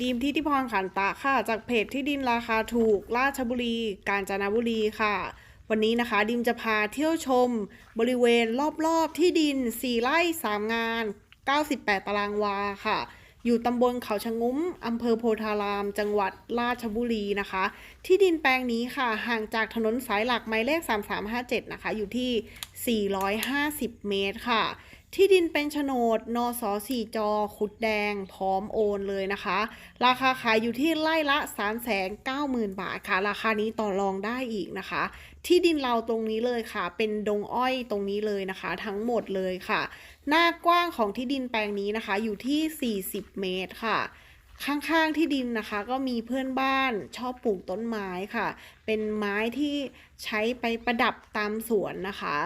ดีมทิติพรขันตะค่ะ จากเพจที่ดินราคาถูก ราชบุรี กาญจนบุรีค่ะ วันนี้นะคะ ดิมจะพาเที่ยวชม บริเวณรอบๆที่ดิน 4 ไร่ 3 งาน 98 ตารางวาค่ะ อยู่ตำบลเขาชะงุ้มอำเภอโพธาราม จังหวัดราชบุรีนะคะ ที่ดินแปลงนี้ค่ะ ห่างจากถนนสายหลักหมายเลข 3357 นะคะ อยู่ที่ 450 เมตรค่ะ ที่ดินเป็นโฉนดนสสี่จอขุดแดง พร้อมโอนเลยนะคะ ราคาขายอยู่ที่ไร่ละ 3 9 0 0 0 0 บาทค่ะ ราคานี้ต่อรองได้อีกนะคะ ที่ดินเราตรงนี้เลยค่ะ เป็นดงอ้อยตรงนี้เลยนะคะ ทั้งหมดเลยค่ะ หน้ากว้างของที่ดินแปลงนี้นะคะ อยู่ที่ 40 เมตรค่ะข้างๆที่ดินนะคะก็มีเพื่อนบ้านชอบปลูกต้นไม้ค่ะ เป็นไม้ที่ใช้ไปประดับตามสวนนะคะ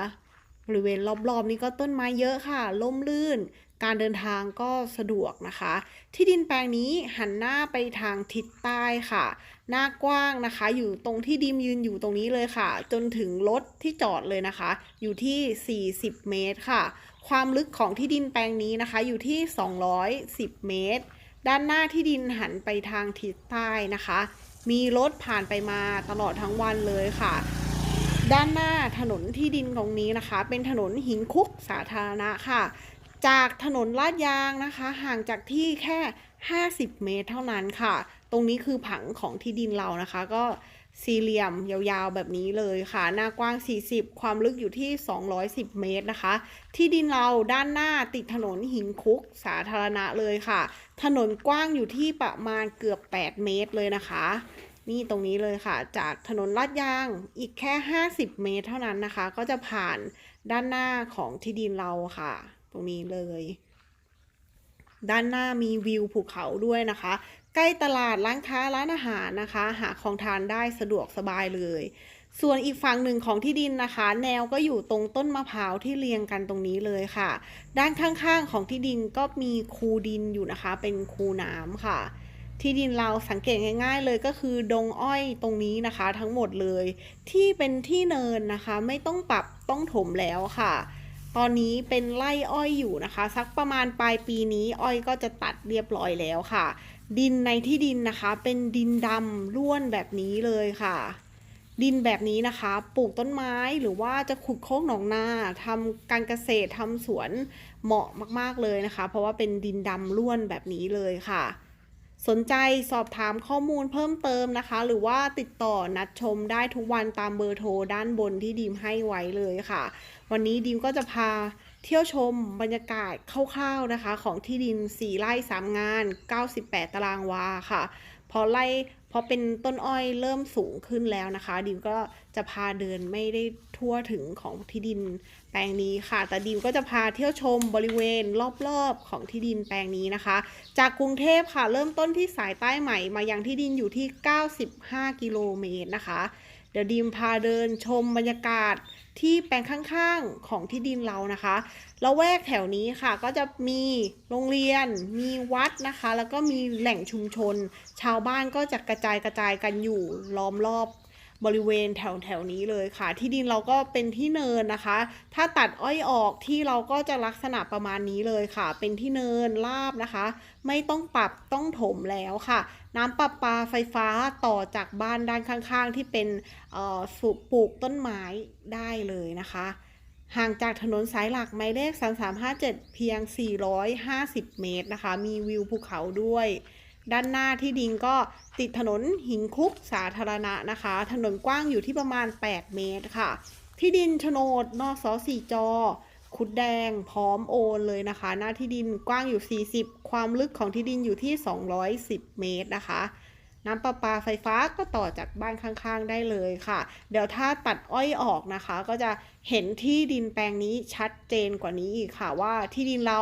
บริเวณรอบๆ นี้ก็ต้นไม้เยอะค่ะล่มลื่น การเดินทางก็สะดวกนะคะ ที่ดินแปลงนี้หันหน้าไปทางทิศใต้ค่ะ หน้ากว้างนะคะ อยู่ตรงที่ดิมยืนอยู่ตรงนี้เลยค่ะ จนถึงรถที่จอดเลยนะคะ อยู่ที่ 40 เมตรค่ะ ความลึกของที่ดินแปลงนี้นะคะ อยู่ที่ 210 เมตร ด้านหน้าที่ดินหันไปทางทิศใต้นะคะ มีรถผ่านไปมาตลอดทั้งวันเลยค่ะ ด้านหน้าถนนที่ดินตรงนี้นะคะ เป็นถนนหินคุกสาธารณะค่ะ จากถนนลาดยางนะคะ ห่างจากที่แค่ 50 เมตรเท่านั้นค่ะ ตรงนี้คือผังของที่ดินเรานะคะ ก็สี่เหลี่ยมยาวๆแบบนี้เลยค่ะ หน้ากว้าง 40 ความลึกอยู่ที่ 210 เมตรนะคะ ที่ดินเราด้านหน้าติดถนนหินคุกสาธารณะเลยค่ะ ถนนกว้างอยู่ที่ประมาณเกือบ 8 เมตรเลยนะคะ นี่ตรงนี้เลยค่ะ จากถนนลาดยางอีกแค่ 50 เมตรเท่านั้นนะคะ ก็จะผ่านด้านหน้าของที่ดินเราค่ะ ตรงนี้เลย ด้านหน้ามีวิวภูเขาด้วยนะคะ ใกล้ตลาดร้านค้าร้านอาหารนะคะ หาของทานได้สะดวกสบายเลย ส่วนอีกฝั่งหนึ่งของที่ดินนะคะ แนวก็อยู่ตรงต้นมะพร้าวที่เรียงกันตรงนี้เลยค่ะ ด้านข้างๆของที่ดินก็มีคูดินอยู่นะคะ เป็นคูน้ำค่ะ ที่ดินเราสังเกตง่ายๆเลยก็คือดงอ้อยตรงนี้นะคะ ทั้งหมดเลย ที่เป็นที่เนินนะคะ ไม่ต้องปรับต้องถมแล้วค่ะ ตอนนี้เป็นไร่อ้อยอยู่นะคะ สักประมาณปลายปีนี้อ้อยก็จะตัดเรียบร้อยแล้วค่ะ ดินในที่ดินนะคะ เป็นดินดำร่วนแบบนี้เลยค่ะดินแบบนี้นะคะ ปลูกต้นไม้หรือว่าจะขุดโค้งหนองนาทำการเกษตรทำสวนเหมาะมาก ๆ เลยนะคะ เพราะว่าเป็นดินดำร่วนแบบนี้เลยค่ะ สนใจสอบถามข้อมูลเพิ่มเติมนะคะ หรือว่าติดต่อนัดชมได้ทุกวันตามเบอร์โทรด้านบนที่ดีมให้ไว้เลยค่ะ วันนี้ดีมก็จะพาเที่ยวชมบรรยากาศคร่าวๆนะคะ ของที่ดิน 4 ไร่ 3 งาน 98 ตารางวาค่ะ พอไล่พอเป็นต้นอ้อยเริ่มสูงขึ้นแล้วนะคะ ดิมก็จะพาเดินไม่ได้ทั่วถึงของที่ดินแปลงนี้ค่ะ แต่ดิมก็จะพาเที่ยวชมบริเวณรอบๆของที่ดินแปลงนี้นะคะ จากกรุงเทพค่ะ เริ่มต้นที่สายใต้ใหม่มายังที่ดินอยู่ที่ 95 กิโลเมตรนะคะ ดี๋ยวดีมพาเดินชมบรรยากาศที่แปลงข้างๆของที่ดินเรานะคะแล้วแวกแถวนี้ค่ะก็จะมีโรงเรียน มีวัดนะคะ แล้วก็มีแหล่งชุมชน ชาวบ้านก็จะกระจายกระจายกันอยู่ล้อมรอบ บริเวณแถวแถวนี้เลยค่ะ ที่ดินเราก็เป็นที่เนินนะคะ ถ้าตัดอ้อยออกที่เราก็จะลักษณะประมาณนี้เลยค่ะ เป็นที่เนินราบนะคะ ไม่ต้องปรับต้องถมแล้วค่ะ น้ำประปาไฟฟ้าต่อจากบ้านด้านข้างๆ ที่เป็นสุปลูกต้นไม้ได้เลยนะคะห่างจากถนนสายหลักหมายเลข 3357 เพียง 450 เมตรนะคะ มีวิวภูเขาด้วย ด้านหน้าที่ดินก็ติดถนนหินคุกสาธารณะนะคะ ถนนกว้างอยู่ที่ประมาณ 8 เมตรค่ะ ที่ดินโฉนดนสสี่จอขุดแดงพร้อมโอนเลยนะคะ หน้าที่ดินกว้างอยู่ 40 ความลึกของที่ดินอยู่ที่ 210 เมตรนะคะ น้ำประปาไฟฟ้าก็ต่อจากบ้านข้างๆได้เลยค่ะ เดี๋ยวถ้าตัดอ้อยออกนะคะ ก็จะเห็นที่ดินแปลงนี้ชัดเจนกว่านี้อีกค่ะว่าที่ดินเรา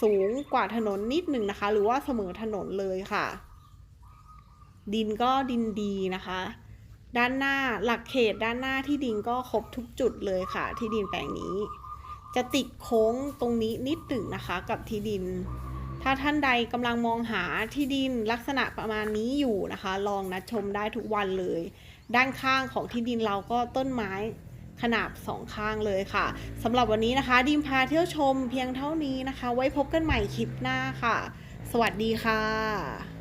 สูงกว่าถนนนิดหนึ่งนะคะ หรือว่าเสมอถนนเลยค่ะ ดินก็ดินดีนะคะ ด้านหน้าหลักเขตด้านหน้าที่ดินก็ครบทุกจุดเลยค่ะ ที่ดินแปลงนี้ จะติดโค้งตรงนี้นิดหนึ่งนะคะ กับที่ดิน ถ้าท่านใดกำลังมองหาที่ดินลักษณะประมาณนี้อยู่นะคะ ลองนัดชมได้ทุกวันเลย ด้านข้างของที่ดินเราก็ต้นไม้ ขนาบสองข้างเลยค่ะสำหรับวันนี้นะคะ ดิมพาเที่ยวชมเพียงเท่านี้นะคะ ไว้พบกันใหม่คลิปหน้าค่ะ สวัสดีค่ะ